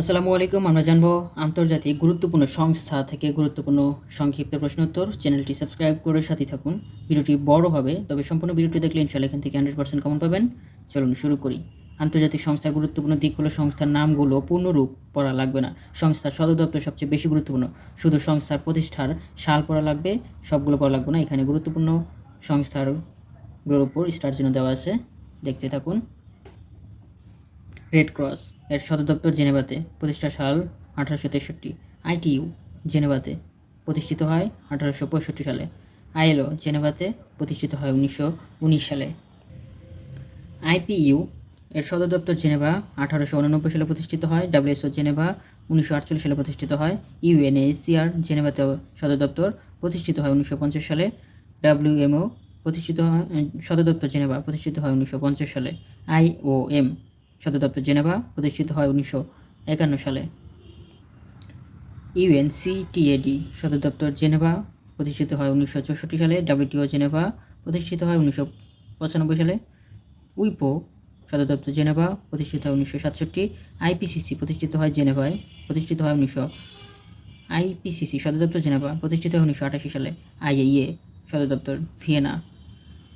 আসসালামু আলাইকুম, আমরা জানব আন্তর্জাতিক গুরুত্বপূর্ণ সংস্থা থেকে গুরুত্বপূর্ণ সংক্ষিপ্ত প্রশ্নোত্তর। চ্যানেলটি সাবস্ক্রাইব করে সাথে থাকুন। ভিডিওটি বড় হবে, তবে সম্পূর্ণ ভিডিওটি দেখলে ইনশাল্লাহ এখান থেকে হান্ড্রেড পার্সেন্ট কমন পাবেন। চলুন শুরু করি। আন্তর্জাতিক সংস্থার গুরুত্বপূর্ণ দিক হলো সংস্থার নামগুলো পূর্ণরূপ পড়া লাগবে না। সংস্থার সদর দপ্তর সবচেয়ে বেশি গুরুত্বপূর্ণ। শুধু সংস্থার প্রতিষ্ঠার সাল পড়া লাগবে, সবগুলো পড়া লাগবে না। এখানে গুরুত্বপূর্ণ সংস্থারগুলোর উপর স্টার চিহ্ন দেওয়া আছে। দেখতে থাকুন। রেড ক্রস এর সদর দপ্তর জেনেভাতে প্রতিষ্ঠা সাল আঠারোশো তেষট্টি। আইটিইউ জেনেভাতে প্রতিষ্ঠিত হয় আঠারোশো পঁয়ষট্টি সালে। আইএলও জেনেভাতে প্রতিষ্ঠিত হয় উনিশশো উনিশ সালে। আইপিইউ এর সদর দপ্তর জেনেভা আঠারোশো উননব্বই সালে প্রতিষ্ঠিত হয়, ডাব্লিউএসও জেনেভা উনিশশো আটচল্লিশ সালে প্রতিষ্ঠিত হয় ইউএনএসিআর জেনেভাতে সদর দপ্তর প্রতিষ্ঠিত হয় উনিশশো পঞ্চাশ সালে ডাব্লিউএমও প্রতিষ্ঠিত হয় সদর দপ্তর জেনেভা প্রতিষ্ঠিত হয় উনিশশো পঞ্চাশ সালে আইওএম সদর দপ্তর জেনেভা প্রতিষ্ঠিত হয় উনিশশো একান্ন সালে। ইউএনসিটিএডি সদর দপ্তর জেনেভা প্রতিষ্ঠিত হয় উনিশশো চৌষট্টি সালে ডাব্লিউটিও জেনেভা প্রতিষ্ঠিত হয় উনিশশো পঁচানব্বই সালে। উইপো সদর দপ্তর জেনেভা প্রতিষ্ঠিত হয় উনিশশো সাতষট্টি। আইপিসিসি প্রতিষ্ঠিত হয় জেনেভায় প্রতিষ্ঠিত হয় উনিশশো আইপিসিসি সদর দপ্তর জেনেভা প্রতিষ্ঠিত হয় উনিশশো আটাশি সালে। আইএইএ সদর দপ্তর ভিয়েনা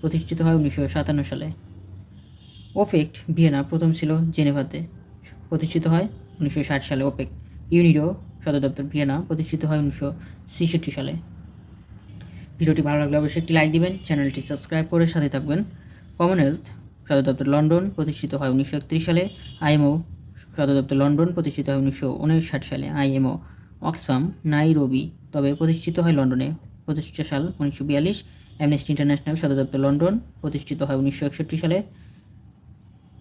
প্রতিষ্ঠিত হয় উনিশশো সাতান্ন সালে। ওপেক ভিয়েনা প্রথম ছিল জেনেভাতে। প্রতিষ্ঠিত হয় উনিশশো ষাট সালে ওপেক। ইউনিডো সদর দপ্তর ভিয়েনা প্রতিষ্ঠিত হয় উনিশশো ছেষট্টি সালে। ভিডিওটি ভালো লাগলে অবশ্যই একটি লাইক দিবেন, চ্যানেলটি সাবস্ক্রাইব করে সাথে থাকবেন। কমনওয়েলথ সদর দপ্তর লন্ডন প্রতিষ্ঠিত হয় উনিশশো একত্রিশ সালে। আইএমও সদর দপ্তর লন্ডন প্রতিষ্ঠিত হয় উনিশশো উনষাট সালে। আইএমও অক্সফাম, নাইরোবি তবে প্রতিষ্ঠিত হয় লন্ডনে। প্রতিষ্ঠা সাল উনিশশো বিয়াল্লিশ। অ্যামনেস্টি ইন্টারন্যাশনাল সদর দপ্তর লন্ডন প্রতিষ্ঠিত হয় উনিশশো একষট্টি সালে।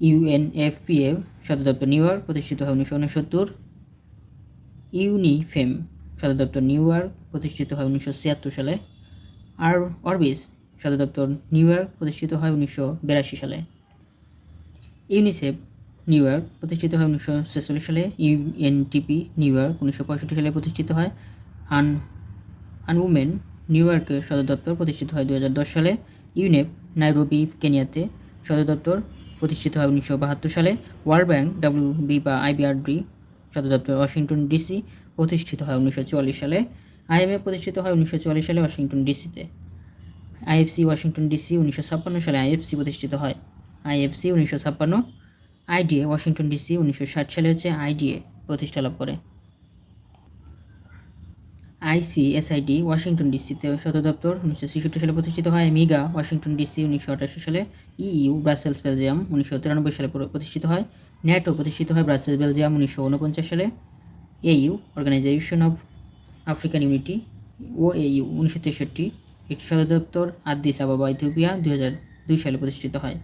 ইউএনএফপিএ সদর দপ্তর নিউ ইয়র্ক প্রতিষ্ঠিত হয় উনিশশো উনসত্তর। ইউনিফেম সদর দপ্তর নিউ ইয়র্ক প্রতিষ্ঠিত হয় উনিশশো ছিয়াত্তর সালে। আর অরবিস সদর দপ্তর নিউ ইয়র্ক প্রতিষ্ঠিত হয় উনিশশো বিরাশি সালে। ইউনিসেফ নিউ ইয়র্ক প্রতিষ্ঠিত হয় উনিশশো ছেচল্লিশ সালে। ইউএনটিপি নিউ ইয়র্ক উনিশশো পঁয়ষট্টি সালে প্রতিষ্ঠিত হয়। আন আন উমেন নিউ ইয়র্কের সদর দপ্তর প্রতিষ্ঠিত হয় দু হাজার দশ সালে। ইউনেপ, নাইরোবি, কেনিয়াতে সদর দপ্তর প্রতিষ্ঠিত হয় উনিশশো বাহাত্তর সালে। ওয়ার্ল্ড ব্যাংক ডাব্লিউবি বা আইবিআরডি সদর দপ্তর ওয়াশিংটন ডিসি প্রতিষ্ঠিত হয় উনিশশো চুয়াল্লিশ সালে। আইএমএ প্রতিষ্ঠিত হয় উনিশশো চুয়াল্লিশ সালে ওয়াশিংটন ডিসিতে আইএফসি ওয়াশিংটন ডিসি উনিশশো ছাপ্পান্ন সালে আইএফসি প্রতিষ্ঠিত হয়। আইএফসি উনিশশো ছাপ্পান্ন আইডিএ ওয়াশিংটন ডিসি উনিশশো ষাট সালে হচ্ছে আইডিএ প্রতিষ্ঠা লাভ করে। আইসিএসআইডি ওয়াশিংটন ডিসিতে সদর দপ্তর উনিশশো ছেষট্টি সালে প্রতিষ্ঠিত হয়। মিগা ওয়াশিংটন ডিসি উনিশশো আটাশি সালে ইইউ, ব্রাসেলস, বেলজিয়াম উনিশশো তিরানব্বই সালে প্রতিষ্ঠিত হয়। ন্যাটো প্রতিষ্ঠিত হয় ব্রাসেলস, বেলজিয়াম উনিশশো উনপঞ্চাশ সালে। AU organisation of African unity O AU উনিশশো তেষট্টি এটি সদর দপ্তর আদিস আবাবা, ইথিওপিয়া দুই হাজার দুই সালে প্রতিষ্ঠিত হয়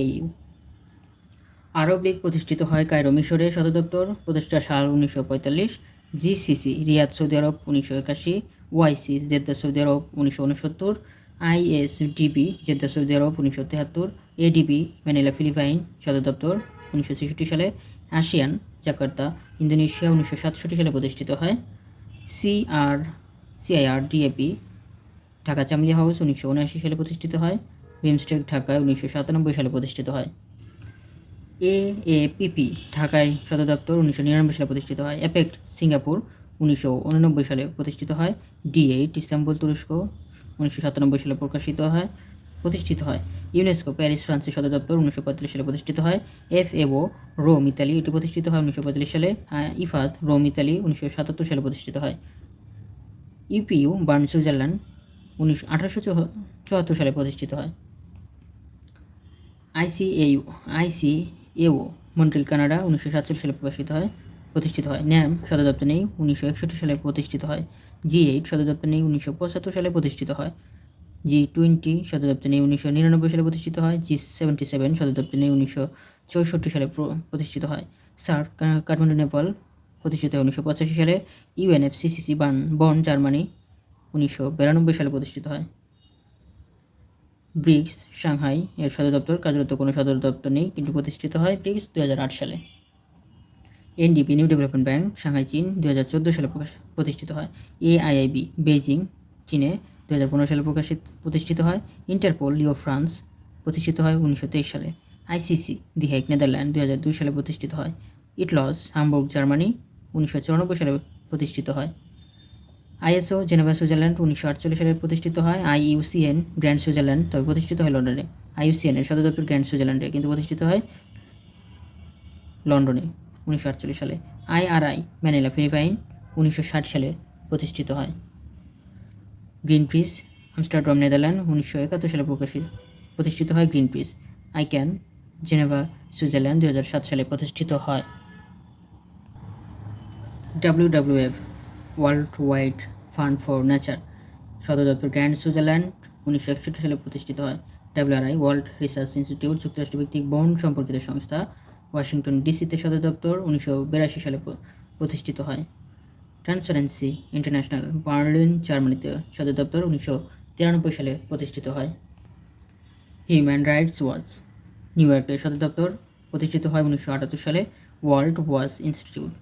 এইউ। আরব লীগ প্রতিষ্ঠিত হয় কায়রো মিশরে সদর দপ্তর, প্রতিষ্ঠা সাল উনিশশো পঁয়তাল্লিশ। জিসিসি, রিয়াদ সৌদি আরব উনিশশো একাশি, ওয়াইসি, জেদ্দা সৌদি আরব উনিশশো উনসত্তর, আইএসডিবি, জেদ্দা সৌদি আরব উনিশশো তেহাত্তর, এডিবি ম্যানিলা ফিলিপাইন সদর দপ্তর উনিশশো ছেষট্টি সালে, আসিয়ান, জাকার্তা, ইন্দোনেশিয়া উনিশশো সাতষট্টি সালে প্রতিষ্ঠিত হয়। CR CIR DAP Dhaka Chameli house উনিশশো উনআশি সালে প্রতিষ্ঠিত হয়। বিমস্টেক, ঢাকায় উনিশশো সাতানব্বই সালে প্রতিষ্ঠিত হয়। এ এ পিপি ঢাকায় সদর দপ্তর উনিশশো নিরানব্বই সালে প্রতিষ্ঠিত হয়। অ্যাপেক্ট সিঙ্গাপুর উনিশশো উননব্বই সালে প্রতিষ্ঠিত হয়। ডি ইস্তাম্বুল, তুরস্ক উনিশশো সাতানব্বই সালে প্রকাশিত হয়, প্রতিষ্ঠিত হয়। ইউনেস্কো, প্যারিস, ফ্রান্সের সদর দপ্তর উনিশশো পঁয়তাল্লিশ সালে প্রতিষ্ঠিত হয়। এফ এও রোম, ইতালি, এটি প্রতিষ্ঠিত হয় উনিশশো পঁয়তাল্লিশ সালে। ইফাদ রোম, ইতালি উনিশশো সাতাত্তর সালে প্রতিষ্ঠিত হয়। ইউপিইউ, বার্ন, সুইজারল্যান্ড উনিশশো আঠারোশো চুয়াত্তর সালে প্রতিষ্ঠিত হয়। আইসিএইউ আইসি এও মন্ট্রিল, কানাডা উনিশশো সাতচল্লিশ সালে প্রকাশিত হয়, প্রতিষ্ঠিত হয়। ন্যাম সদর দপ্তর নেই, উনিশশো একষট্টি সালে প্রতিষ্ঠিত হয়। জি এইট সদর দপ্তর নেই, উনিশশো পঁচাত্তর সালে প্রতিষ্ঠিত হয়। জি টোয়েন্টি সদর দপ্তর নেই, উনিশশো নিরানব্বই সালে প্রতিষ্ঠিত হয়। জি সেভেন্টি সেভেন সদর দপ্তর নেই, উনিশশো চৌষট্টি সালে প্রতিষ্ঠিত হয়। সার কাঠমান্ডু, নেপাল প্রতিষ্ঠিত হয় উনিশশো পঁচাশি সালে। ইউএনএফ সিসিসি বান বন, জার্মানি উনিশশো বিরানব্বই সালে প্রতিষ্ঠিত হয়। ব্রিক্স, সাংহাই এর সদর দপ্তর কার্যরত কোনো সদর দপ্তর নেই, কিন্তু প্রতিষ্ঠিত হয় ব্রিক্স দু হাজার আট সালে। NDP, new development bank, Shanghai, চীন দু হাজার চোদ্দ সালে প্রকাশ, প্রতিষ্ঠিত হয়। এআইআইবি, বেইজিং, চীনে দু হাজার পনেরো সালে প্রকাশিত, প্রতিষ্ঠিত হয়। ইন্টারপোল, লিও ফ্রান্স, প্রতিষ্ঠিত হয় উনিশশো তেইশ সালে। আইসিসি, দি হেক, নেদারল্যান্ড দু হাজার দুই সালে প্রতিষ্ঠিত হয়। ইটলস, হামবুর্গ, জার্মানি, উনিশশো চুরানব্বই সালে প্রতিষ্ঠিত হয়। আইএসও জেনেভা সুইজারল্যান্ড উনিশশো আটচল্লিশ সালে প্রতিষ্ঠিত হয়। আই আইইউসিএন গ্র্যান্ড সুইজারল্যান্ড, তবে প্রতিষ্ঠিত হয় লন্ডনে। আইইউসিএন এর সদর দপ্তর গ্র্যান্ড সুইজারল্যান্ডে, কিন্তু প্রতিষ্ঠিত হয় লন্ডনে উনিশশো আটচল্লিশ সালে। আইআরআই, ম্যানিলা ফিলিপাইন, উনিশশো ষাট সালে প্রতিষ্ঠিত হয়। গ্রিন পিস আমস্টারডাম, নেদারল্যান্ড, উনিশশো একাত্তর সালে প্রকাশিত, প্রতিষ্ঠিত হয় Greenpeace ICAN Geneva Switzerland দু হাজার সাত সালে প্রতিষ্ঠিত হয়। WWF world wide fund for nature সদর দপ্তর গ্র্যান্ড সুইজারল্যান্ড, উনিশশো একষট্টি সালে প্রতিষ্ঠিত হয়। ডাব্লিউআরআই ওয়ার্ল্ড রিসার্চ ইনস্টিটিউট, যুক্তরাষ্ট্র ভিত্তিক বন সম্পর্কিত সংস্থা, ওয়াশিংটন ডিসিতে সদর দপ্তর, উনিশশো বিরাশি সালে প্রতিষ্ঠিত হয়। ট্রান্সপারেন্সি ইন্টারন্যাশনাল, বার্লিন, জার্মানিতে সদর দপ্তর, উনিশশো তিরানব্বই সালে প্রতিষ্ঠিত হয়। হিউম্যান রাইটস ওয়াচ, নিউ ইয়র্কের সদর দপ্তর প্রতিষ্ঠিত হয়, উনিশশো আটাত্তর সালে, ওয়ার্ল্ড ওয়াচ ইনস্টিটিউট।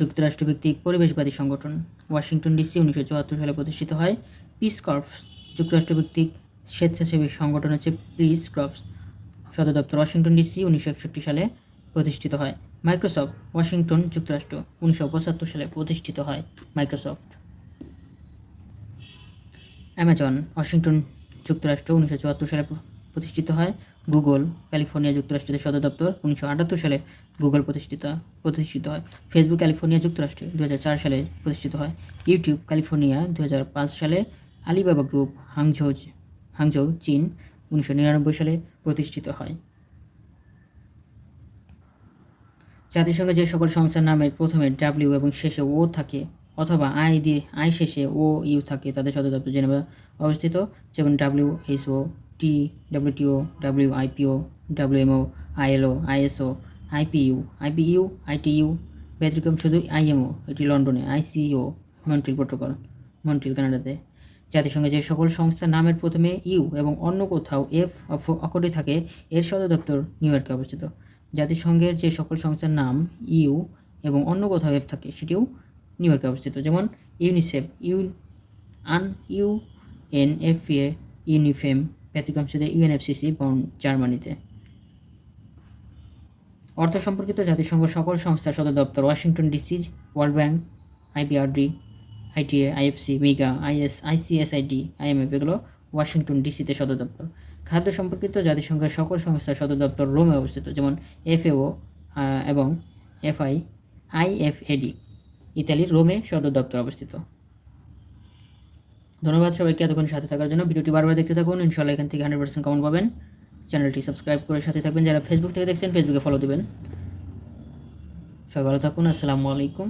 যুক্তরাষ্ট্র ভিত্তিক পরিবেশবাদী সংগঠন ওয়াশিংটন ডিসি উনিশশো চুয়াত্তর সালে প্রতিষ্ঠিত হয় পিস কর্পস। যুক্তরাষ্ট্র ভিত্তিক স্বেচ্ছাসেবী সংগঠন হচ্ছে পিস কর্পস। সদর দপ্তর ওয়াশিংটন ডিসি উনিশশো একষট্টি সালে প্রতিষ্ঠিত হয়। মাইক্রোসফট ওয়াশিংটন যুক্তরাষ্ট্র উনিশশো পঁচাত্তর সালে প্রতিষ্ঠিত হয় মাইক্রোসফট। অ্যামাজন ওয়াশিংটন যুক্তরাষ্ট্র উনিশশো চুয়াত্তর সালে প্রতিষ্ঠিত হয়। গুগল, ক্যালিফোর্নিয়া যুক্তরাষ্ট্রের সদর দপ্তর উনিশশো আটাত্তর সালে গুগল প্রতিষ্ঠিত প্রতিষ্ঠিত হয়। ফেসবুক, ক্যালিফোর্নিয়া যুক্তরাষ্ট্রে দু সালে প্রতিষ্ঠিত হয়। ইউটিউব, ক্যালিফোর্নিয়া দু হাজার পাঁচ সালে। আলিবাবা গ্রুপ, হাংঝৌ হাংঝৌ, চীন উনিশশো নিরানব্বই সালে প্রতিষ্ঠিত হয়। জাতিসংঘে যে সকল সংস্থার নামের প্রথমে ডাব্লিউ এবং শেষে ও থাকে, অথবা আই দিয়ে, আই শেষে ও ইউ থাকে, তাদের সদর দপ্তর জেনেভা অবস্থিত, যেমন W HO T WTO W IPO WMO ILO ISO IPU IPU ITU ব্যতিক্রম শুধু আইএমও এটি লন্ডনে আইসিও মন্ট্রিল প্রোটোকল মন্ট্রিল কানাডাতে জাতিসংঘে যে সকল সংস্থার নামের প্রথমে ইউ এবং অন্য কোথাও এফ অকটে থাকে, এর সদর দপ্তর নিউ ইয়র্কে অবস্থিত। জাতিসংঘের যে সকল সংস্থার নাম ইউ এবং অন্য কোথাও এফ থাকে, সেটিও নিউ ইয়র্কে অবস্থিত। যেমন UNICEF U N, U, N, F, A, UNIFEM ব্যতিক্রম শুধু ইউএনএফসিসি বন জার্মানিতে। অর্থ সম্পর্কিত জাতিসংঘ সকল সংস্থার সদর দপ্তর Washington DC, world bank IBRD ITA IFC MIGA IS ICSID IMF এগুলো ওয়াশিংটন ডিসিতে সদর দপ্তর। খাদ্য সম্পর্কিত জাতিসংঘের সকল সংস্থার সদর দপ্তর রোমে অবস্থিত, যেমন এফএও এবং এফআই আইএফএডি ইতালির রোমে সদর দপ্তর অবস্থিত। ধন্যবাদ সবাইকে এতক্ষণ সাথে থাকার জন্য। ভিডিওটি বারবার দেখতে থাকুন। ইনশাল্লাহ এখান থেকে হান্ড্রেড পার্সেন্ট কমেন্ট পাবেন। চ্যানেলটি সাবস্ক্রাইব করে সাথে থাকবেন। যারা ফেসবুক থেকে দেখছেন ফেসবুকে ফলো দেবেন। সবাই ভালো থাকুন। আসসালামু আলাইকুম।